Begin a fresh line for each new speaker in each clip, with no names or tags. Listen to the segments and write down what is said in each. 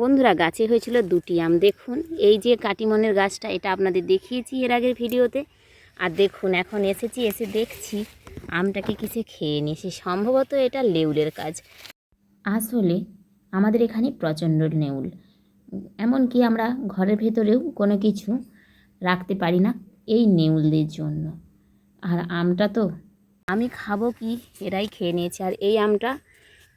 বন্ধুরা, গাছে হয়েছিল দুটি আম। দেখুন, এই যে কাটিমনের গাছটা, এটা আপনাদের দেখিয়েছি এর আগের ভিডিওতে। আর দেখুন, এখন এসেছি, এসে দেখছি আমটাকে কিসে খেয়ে নিয়েছি সম্ভবত এটা লেউলের কাজ। আসলে আমাদের এখানে প্রচণ্ড নেউল এমনকি আমরা ঘরের ভেতরেও কোনো কিছু রাখতে পারি না এই নেউলদের জন্য। আর আমটা তো আমি খাব কি? এরাই খেয়ে নিয়েছে। আর এই আমটা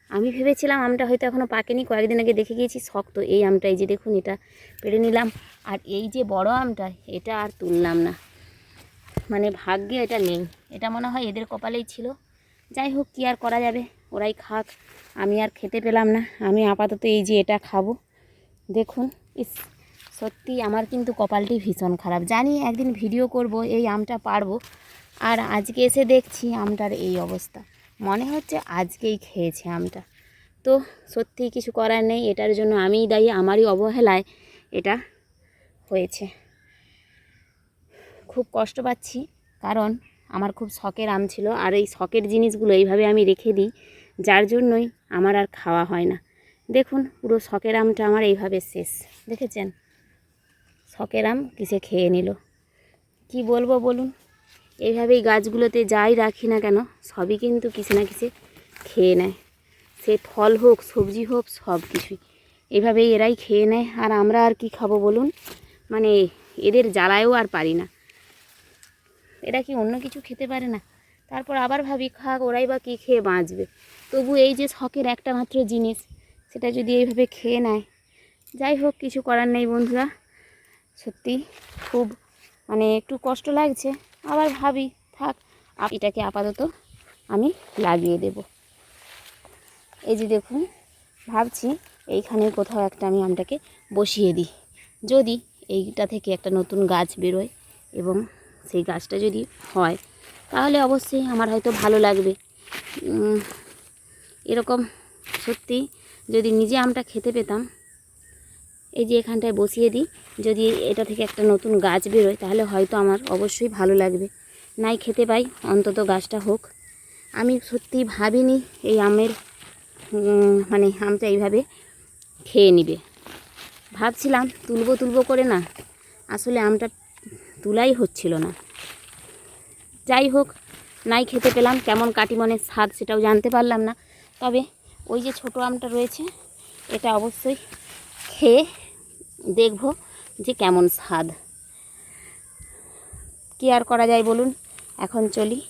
আমি ভেবেছিলাম আমটা হয়তো এখনও পাকেনি, কয়েকদিন আগে দেখে গিয়েছি, শক্ত এই আমটা এই যে দেখুন, এটা পেড়ে নিলাম। আর এই যে বড় আমটা, এটা আর তুললাম না। মানে ভাগ্যে এটা নেই। এটা মনে হয় এদের কপালেই ছিল। যাই হোক, কী আর করা যাবে? ওরাই খাক। আমি আর খেতে পেলাম না। আমি আপাতত এই যে এটা খাব। দেখুন, ইস, সত্যি আমার কিন্তু কপালটি ভীষণ খারাপ। জানি একদিন ভিডিও করব, এই আমটা পারব। আর আজকে এসে দেখছি আমটার এই অবস্থা। মনে হচ্ছে আজকেই খেয়েছে আমটা। তো সত্যি কিছু করার নেই, এটার জন্য আমিই দায়ী, আমারই অবহেলায় এটা হয়েছে। খুব কষ্ট পাচ্ছি, কারণ আমার খুব শখের আম ছিল, আর এই শখের জিনিসগুলো এইভাবে আমি রেখে দিই, যার জন্যই আমার আর খাওয়া হয় না। দেখুন, পুরো শখের আমটা আমার এইভাবে শেষ। দেখেছেন? শখের আম কিসে খেয়ে নিল? কি বলব বলুন? এইভাবেই গাছগুলোতে যাই রাখি না কেন, সবই কিন্তু কিছু না কিছু খেয়ে নেয়। সে ফল হোক, সবজি হোক, সব কিছুই। এইভাবেই এরাই খেয়ে নেয়। আর আমরা আর কি খাব বলুন? মানে এদের জ্বালায়ও আর পারি না। এরা কি অন্য কিছু খেতে পারে না? তারপর আবার ভাবি, খাক, ওরাই বা কী খেয়ে বাঁচবে? তবু এই যে শখের একটা মাত্র জিনিস, সেটা যদি এইভাবে খেয়ে নেয়। যাই হোক, কিছু করার নেই বন্ধুরা। সত্যি খুব মানে একটু কষ্ট লাগছে। আবার ভাবি, থাক এটাকে আপাতত আমি লাগিয়ে দেব। এই যে দেখুন, ভাবছি এইখানে কোথাও একটা আমি আমটাকে বসিয়ে দিই। যদি এইটা থেকে একটা নতুন গাছ বেরোয় এবং সেই গাছটা যদি হয়, তাহলে অবশ্যই আমার হয়তো ভালো লাগবে। এরকম সত্যি যদি নিজে আমটা খেতে পেতাম এই যে এখানটায় বসিয়ে দিই। যদি এটা থেকে একটা নতুন গাছ বেরোয়, তাহলে হয়তো আমার অবশ্যই ভালো লাগবে। নাই খেতে পাই, অন্তত গাছটা হোক। আমি সত্যি ভাবিনি এই আমের মানে আমটা এইভাবে খেয়ে নিবে। ভাবছিলাম তুলবো তুলবো করে না, আসলে আমটা তুলাই হচ্ছিল না। যাই হোক, নাই খেতে পেলাম, কেমন কাটিমনের স্বাদ সেটাও জানতে পারলাম না। তবে ওই যে ছোটো আমটা রয়েছে, এটা অবশ্যই খেয়ে দেখব যে কেমন স্বাদ। কী আর করা যায় বলুন? এখন চলি।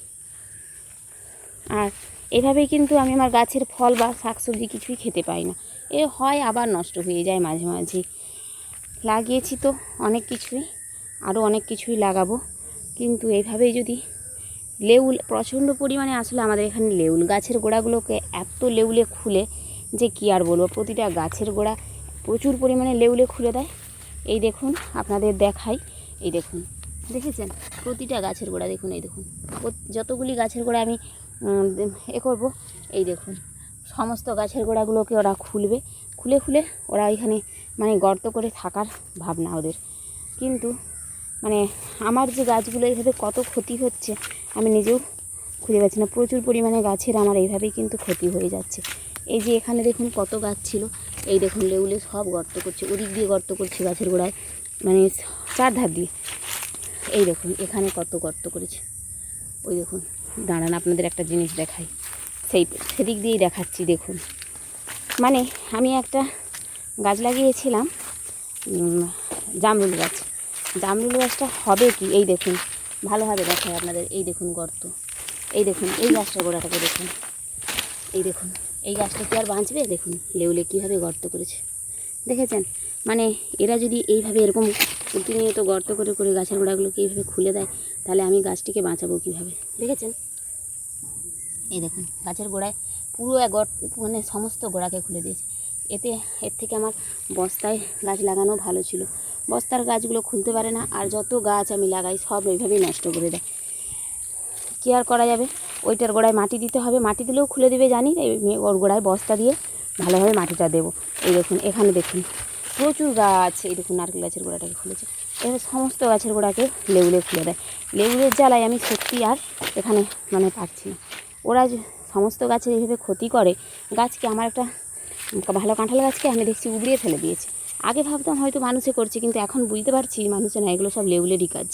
আর এভাবেই কিন্তু আমি আমার গাছের ফল বা শাকসবজি কিছুই খেতে পাই না। এ হয় আবার নষ্ট হয়ে যায় মাঝে মাঝে। লাগিয়েছি তো অনেক কিছুই, আরও অনেক কিছুই লাগাবো। কিন্তু এইভাবেই যদি লেউল, প্রচণ্ড পরিমাণে আসলে আমাদের এখানে লেউল গাছের গোড়াগুলোকে এত লেউলে খুলে যে কী আর বলব? প্রতিটা গাছের গোড়া প্রচুর পরিমাণে লেউলে খুলে দেয়। এই দেখুন, আপনাদের দেখাই। এই দেখুন, দেখেছেন? প্রতিটা গাছের গোড়া, দেখুন, এই দেখুন। যতগুলি গাছের গোড়া আমি এ করব, এই দেখুন। সমস্ত গাছের গোড়াগুলোকে ওরা খুলবে। খুলে খুলে ওরা এখানে মানে গর্ত করে থাকার ভাবনা ওদের। কিন্তু মানে আমার যে গাছগুলো এইভাবে কত ক্ষতি হচ্ছে, আমি নিজেও খুঁজে পাচ্ছি না। প্রচুর পরিমাণে গাছের আমার এইভাবেই কিন্তু ক্ষতি হয়ে যাচ্ছে। এই যে এখানে দেখুন কত গাছ ছিল। এই দেখুন লেউলে সব গর্ত করছে, ওদিক দিয়ে গর্ত করছে গাছের গোড়ায়। মানে চার ধার দিয়ে। এই দেখুন, এখানে কত গর্ত করেছে। ওই দেখুন, দাঁড়ান, আপনাদের একটা জিনিস দেখাই। সেই সেদিক দিয়েই দেখাচ্ছি, দেখুন। মানে আমি একটা গাছ লাগিয়েছিলাম জামরুল গাছ। জামরুল গাছটা হবে কি? এই দেখুন, ভালোভাবে দেখায় আপনাদের। এই দেখুন গর্ত। এই দেখুন, এই গাছটার গোড়াটাকে দেখুন। এই দেখুন। এই গাছটা কি আর বাঁচবে? দেখুন, লেউলে কীভাবে গর্ত করেছে। দেখেছেন? মানে এরা যদি এইভাবে এরকম প্রতিনিয়ত গর্ত করে করে গাছের গোড়াগুলোকে এইভাবে খুলে দেয়, তাহলে আমি গাছটিকে বাঁচাবো কীভাবে? দেখেছেন? এই দেখুন, গাছের গোড়ায় পুরো এক মানে সমস্ত গোড়াকে খুলে দিয়েছে। এতে, এর থেকে আমার বস্তায় গাছ লাগানো ভালো ছিল। বস্তার গাছগুলো খুলতে পারে না, আর যত গাছ আমি লাগাই, সব ওইভাবেই নষ্ট করে দেয়। কী আর করা যাবে? ওইটার গোড়ায় মাটি দিতে হবে। মাটি দিলেও খুলে দেবে জানি আমি ওর গোড়ায় বস্তা দিয়ে ভালোভাবে মাটিটা দেবো। এই দেখুন, এখানে দেখুন, প্রচুর গাছ, এই দেখুন নারকেল গাছের গোড়াটাকে খুলেছে। এবার সমস্ত গাছের গোড়াকে লেবুলে খুলে দেয়। লেবুলের জ্বালায় আমি সত্যি আর এখানে মানে পারছি না। ওরা সমস্ত গাছের এইভাবে ক্ষতি করে, গাছকে আমার একটা ভালো কাঁঠাল গাছকে আমি দেখছি উবড়িয়ে ফেলে দিয়েছে। আগে ভাবতাম হয়তো মানুষে করছে, কিন্তু এখন বুঝতে পারছি মানুষে না, এগুলো সব লেউলেরই কাজ।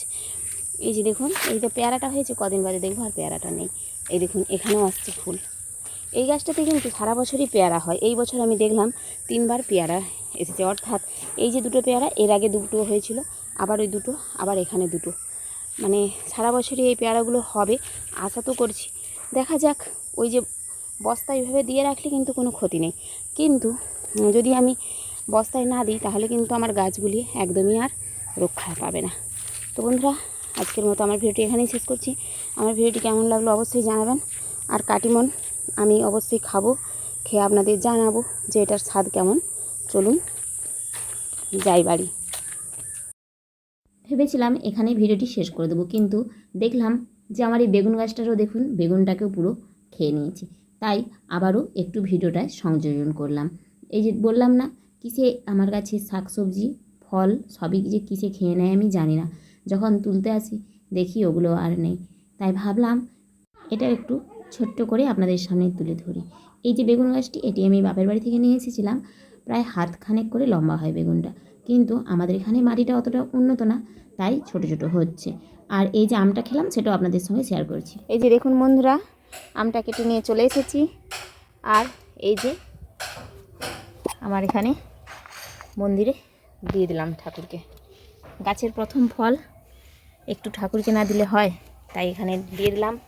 এই যে দেখুন, এই যে পেয়ারাটা হয়েছে, কদিন বাদে দেখব আর পেয়ারাটা নেই। এই দেখুন, এখানেও আসছে ফুল। এই গাছটাতে কিন্তু সারা বছরই পেয়ারা হয়। এই বছর আমি দেখলাম তিনবার পেয়ারা এসেছে। অর্থাৎ এই যে দুটো পেয়ারা, এর আগে দুটো হয়েছিল, আবার ওই দুটো, আবার এখানে দুটো। মানে সারা বছরই এই পেয়ারাগুলো হবে, আশা তো করছি। দেখা যাক, ওই যে বস্তা এইভাবে দিয়ে রাখলে কিন্তু কোনো ক্ষতি নেই। কিন্তু যদি আমি বস্তায় না দিই, তাহলে কিন্তু আমার গাছগুলি একদমই আর রক্ষা পাবে না। তো বন্ধুরা, আজকের মতো আমার ভিডিওটি এখানেই শেষ করছি। আমার ভিডিওটি কেমন লাগল অবশ্যই জানাবেন। আর কাটিমন, আমি অবশ্যই খাব, খেয়ে আপনাদের জানাব যে এটার স্বাদ কেমন। চলুন, যাই বাড়ি। ভেবেছিলাম এখানে ভিডিওটি শেষ করে দেবো, কিন্তু দেখলাম যে আমার এই বেগুন গাছটারও দেখুন, বেগুনটাকেও পুরো খেয়ে নিয়েছি। তাই আবারও একটু ভিডিওটায় সংযোজন করলাম। এই যে বললাম না, কিসে আমার কাছে শাকসবজি, ফল, সবই যে কিসে খেয়ে নেয় আমি জানি না। যখন তুলতে আসি, দেখি ওগুলো আর নেই। তাই ভাবলাম এটা একটু ছোট্ট করে আপনাদের সামনে তুলে ধরি। এই যে বেগুন গাছটি, এটি আমি বাপের বাড়ি থেকে নিয়ে এসেছিলাম। প্রায় হাত খানেক করে লম্বা হয় বেগুনটা। কিন্তু আমাদের এখানে মাটিটা অতটা উন্নত না, তাই ছোট ছোট হচ্ছে। আর এই যে আমটা খেলাম, সেটাও আপনাদের সঙ্গে শেয়ার করছি। এই যে দেখুন বন্ধুরা, আমটা কেটে নিয়ে চলে এসেছি। আর এই যে আমার এখানে মন্দিরে দিয়ে দিলাম ঠাকুরকে। গাছের প্রথম ফল একটু ঠাকুরকে না দিলে হয়। তাই এখানে দিয়ে দিলাম।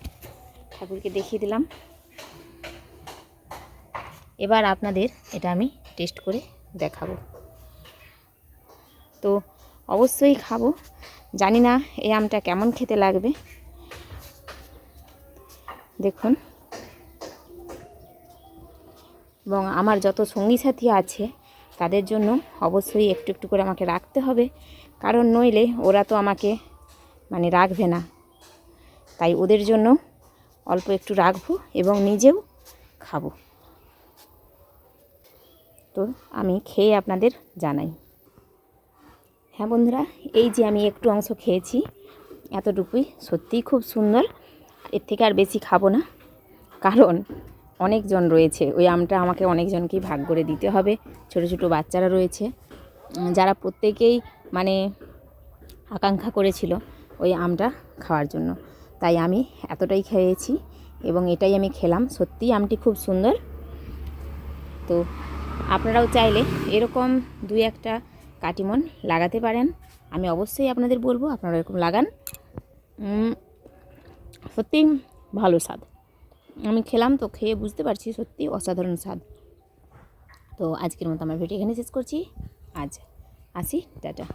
ঠাকুরকে দেখিয়ে দিলাম। এবার আপনাদের এটা আমি টেস্ট করে দেখাবো। তো অবশ্যই খাব। জানি না এই আমটা কেমন খেতে লাগবে। দেখুন। এবং আমার যত সঙ্গী সাথী আছে, তাদের জন্য অবশ্যই একটু একটু করে আমাকে রাখতে হবে। কারণ নইলে ওরা তো আমাকে মানে রাখবে না। তাই ওদের জন্য অল্প একটু রাখব এবং নিজেও খাব। তো আমি খেয়ে আপনাদের জানাই। হ্যাঁ বন্ধুরা, এই যে আমি একটু অংশ খেয়েছি, এতটুকুই। সত্যিই খুব সুন্দর। এর থেকে আর বেশি খাব না। কারণ অনেকজন রয়েছে। ওই আমটা আমাকে অনেকজনকেই ভাগ করে দিতে হবে। ছোট ছোট বাচ্চারা রয়েছে। যারা প্রত্যেকেই মানে আকাঙ্ক্ষা করেছিল ওই আমটা খাওয়ার জন্য। তাই আমি এতটাই খেয়েছি এবং এটাই আমি খেলাম। সত্যিই আমটি খুব সুন্দর। তো আপনারাও চাইলে এরকম দুই একটা কাটিমন লাগাতে পারেন। আমি অবশ্যই আপনাদের বলব আপনারা এরকম লাগান। সত্যি ভালো স্বাদ। আমি খেলাম তো, খেয়ে বুঝতে পারছি সত্যি অসাধারণ স্বাদ। তো আজকের মতো আমার ভিডিও এখানে শেষ করছি। আজ আসি, টাটা।